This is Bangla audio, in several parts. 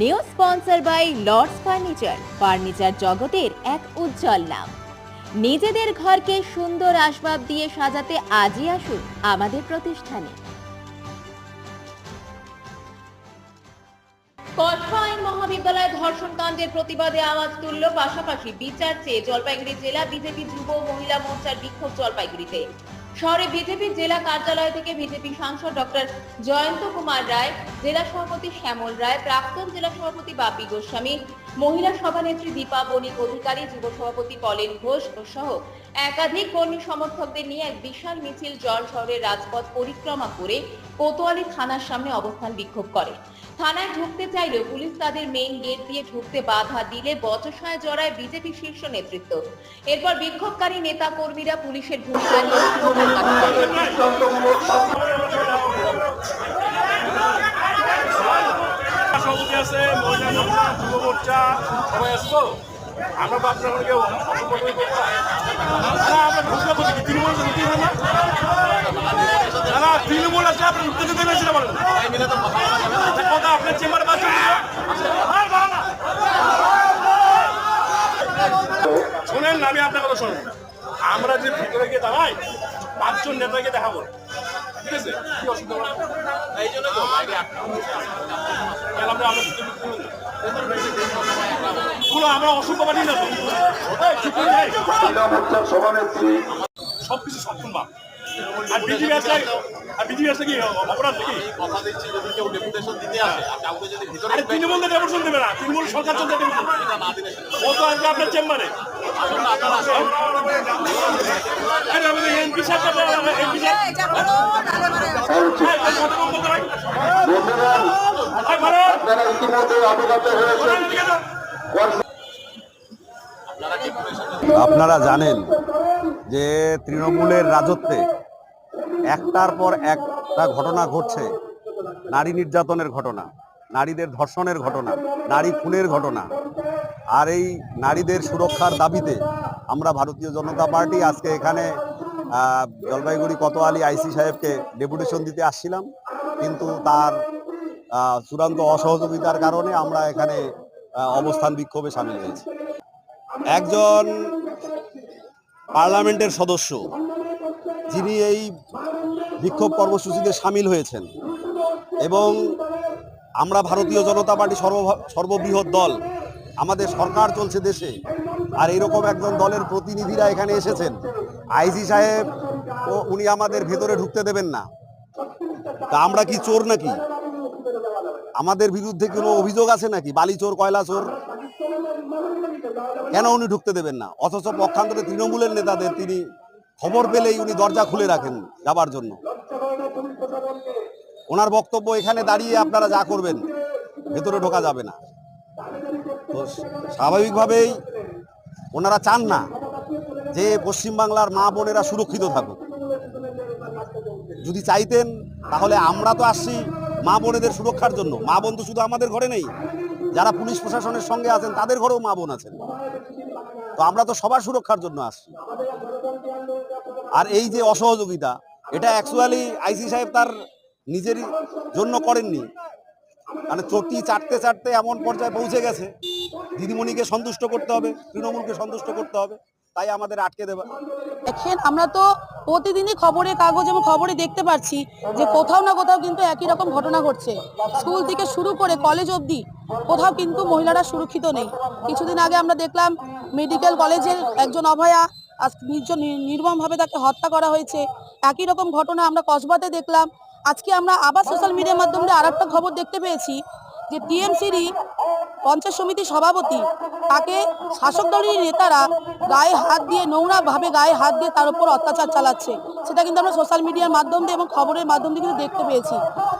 New sponsor by Lords furniture. Furniture জগতের এক উজ্জ্বল নাম। নিজেদের ঘরকে সুন্দর আসবাব দিয়ে সাজাতে আজই আসুন আমাদের প্রতিষ্ঠানে। কঠা আইন মহাবিদ্যালয়ে ধর্ষণ কাণ্ডের প্রতিবাদে আওয়াজ তুলল পাশাপাশি বিচার চেয়ে জলপাইগুড়ি জেলা বিজেপি যুব মহিলা মোর্চার বিক্ষোভ জলপাইগুড়িতে। শহরে বিজেপি জেলা কার্যালয় থেকে বিজেপি সাংসদ ডক্টর জয়ন্ত কুমার রায়, জেলা সভাপতি শ্যামল রায়, প্রাক্তন জেলা সভাপতি বাপি গোস্বামী, মহিলা সভানেত্রী দীপা বণিক অধিকারী, যুব সভাপতি কলেন ঘোষ সহ একাধিক কর্মী সমর্থকদের নিয়ে এক বিশাল মিছিল জল শহরের রাজপথ পরিক্রমা করে কোতোয়ালি থানার সামনে অবস্থান বিক্ষোভ করে। থানায় ঢুকতে চাইলেও পুলিশ তাদের মেইন গেট দিয়ে ঢুকতে বাধা দিলে বচসায় জড়ায় বিজেপি শীর্ষ নেতৃত্ব। এরপর বিক্ষোভকারী নেতা কর্মীরা পুলিশের ভূমিকা নিয়ে স্লোগান করে। সভাপতি আছে মহিলা মোর্চা যুব মোর্চা সবাই আসব আমরা আপনার কেউ আমরা ঘোষণা করছি তৃণমূল ঢুকতে দেবেন না? আছে আপনি ঢুকতে দিতে কথা আপনার চেম্বারে বাচ্চা শোনেন না, আমি আপনার কথা শোনেন। আমরা যে ভিতরে গিয়ে দাঁড়াই পাঁচজন নেতাকে দেখাবো। ঠিক আছে? কি অসুবিধা? হবে? এই জন্য আমরা আমরা ভিতরে ঢুকতে না। সভানেত্রী সবকিছু সক্ষম বা আর বিজেপি আসলে আর বিজেপি আসলে কি অপরাধ কি কথা দিচ্ছি যদি কেউ ডেপুটেশন দিতে আসে কাউকে যদি ভিতরে আরে তৃণমূল ডেপুটেশন দেবে না তৃণমূল সরকার চলতে দেবে না। ও তো আসবে আপনার চেম্বারে আসুন আপনারা আসুন। আরে আমাদের এমপি সাহেব এমপি সাহেব আপনারা ইতিমধ্যে অবগত হয়েছেন আপনারা জানেন যে তৃণমূলের রাজত্বে একটার পর একটা ঘটনা ঘটছে। নারী নির্যাতনের ঘটনা নারীদের ধর্ষণের ঘটনা নারী খুনের ঘটনা। আর এই নারীদের সুরক্ষার দাবিতে আমরা ভারতীয় জনতা পার্টি আজকে এখানে জলপাইগুড়ি কোতোয়ালি আইসি সাহেবকে ডেপুটেশন দিতে আসছিলাম। কিন্তু তার চূড়ান্ত অসহযোগিতার কারণে আমরা এখানে অবস্থান বিক্ষোভে সামিল হয়েছি। একজন পার্লামেন্টের সদস্য, যিনি এই বিক্ষোভ কর্মসূচিতে সামিল হয়েছেন এবং আমরা ভারতীয় জনতা পার্টি সর্ব সর্ববৃহৎ দল, আমাদের সরকার চলছে দেশে, আর এরকম একজন দলের প্রতিনিধিরা এখানে এসেছেন, আইজি সাহেব উনি আমাদের ভেতরে ঢুকতে দেবেন না। তা আমরা কি চোর নাকি? আমাদের বিরুদ্ধে কোনো অভিযোগ আছে নাকি? বালি চোর, কয়লা চোর? কেন উনি ঢুকতে দেবেন না? অথচ পক্ষান্তরে তৃণমূলের নেতাদের তিনি খবর পেলেই উনি দরজা খুলে রাখেন যাবার জন্য। ওনার বক্তব্য এখানে দাঁড়িয়ে আপনারা যা করবেন, ভেতরে ঢোকা যাবে না। তো স্বাভাবিকভাবেই ওনারা চান না যে পশ্চিমবাংলার মা বোনেরা সুরক্ষিত থাকুক। যদি চাইতেন, তাহলে আমরা তো আসছি। মা বোনেদের সুরক্ষার জন্য। মা বোন তো শুধু আমাদের ঘরে নেই, যারা পুলিশ প্রশাসনের সঙ্গে আছেন তাদের ঘরেও মা বোন আছেন। তো আমরা তো সবার সুরক্ষার জন্য আসছি। আর এই যে অসহযোগিতা, এটা অ্যাকচুয়ালি আইসি সাহেব তার নিজেরই জন্য করেননি। মানে চটি চাটতে চাটতে এমন পর্যায়ে পৌঁছে গেছে। দিদিমণিকে সন্তুষ্ট করতে হবে, তৃণমূলকে সন্তুষ্ট করতে হবে। তাই আমাদের আটকে দেবে। দেখেন, আমরা তো প্রতিদিনই খবরে কাগজ এবং খবরে দেখতে পাচ্ছি যে কোথাও না কোথাও কিন্তু একই রকম ঘটনা ঘটছে। স্কুল থেকে শুরু করে কলেজ অবধি কোথাও কিন্তু মহিলারা সুরক্ষিত নেই। কিছুদিন আগে আমরা দেখলাম মেডিকেল কলেজের একজন অভয়া আজ নির্মমভাবে তাকে হত্যা করা হয়েছে। একই রকম ঘটনা আমরা কসবাতে দেখলাম। আজকে আমরা আবার সোশ্যাল মিডিয়ার মাধ্যমে আর খবর দেখতে পেয়েছি যে টিএমসিরই পঞ্চায়েত সমিতির সভাপতি, তাকে শাসক দলের নেতারা গায়ে হাত দিয়ে নোংরা ভাবে গায়ে হাত দিয়ে তার উপর অত্যাচার চালাচ্ছে। সেটা কিন্তু আমরা সোশ্যাল মিডিয়ার মাধ্যম দিয়ে এবং খবরের মাধ্যম দিয়ে কিন্তু দেখতে পেয়েছি।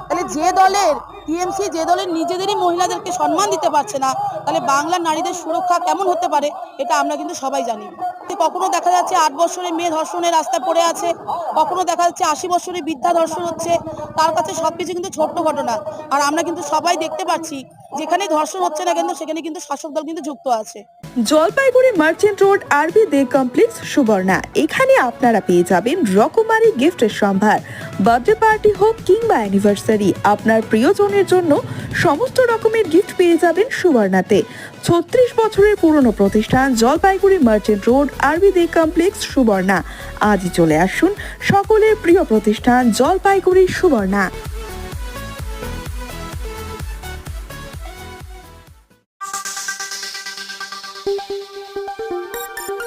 তাহলে যে দলের টিএমসি, যে দলের নিজেদেরই মহিলাদেরকে সম্মান দিতে পারছে না, তাহলে বাংলার নারীদের সুরক্ষা কেমন হতে পারে, এটা আমরা কিন্তু সবাই জানি। কখনো দেখা যাচ্ছে আট বছরের মেয়ে ধর্ষণের রাস্তায় পড়ে আছে, কখনো দেখা যাচ্ছে আশি বছরের বৃদ্ধা ধর্ষণ হচ্ছে, তার কাছে সবকিছু কিন্তু ছোট্ট ঘটনা। আর আমরা কিন্তু সবাই দেখতে পাচ্ছি যেখানে ধর্ষণ হচ্ছে না কেন, সেখানে কিন্তু শাসক দল কিন্তু যুক্ত আছে। জলপাইগুড়ি মার্চেন্ট রোড আরবি দে কমপ্লেক্স সুবর্ণা। এখানে আপনারা পেয়ে যাবেন রকমারি গিফটের সম্ভার। বার্থডে পার্টি হোক কিংবা অ্যানিভার্সারি আপনার প্রিয়জনের জন্য সমস্ত রকমের গিফট পেয়ে যাবেন সুবর্ণাতে। ছত্রিশ বছরের পুরনো প্রতিষ্ঠান জলপাইগুড়ি মার্চেন্ট রোড আরবি দে কমপ্লেক্স সুবর্ণা। আজই চলে আসুন সকলের প্রিয় প্রতিষ্ঠান জলপাইগুড়ি সুবর্ণা।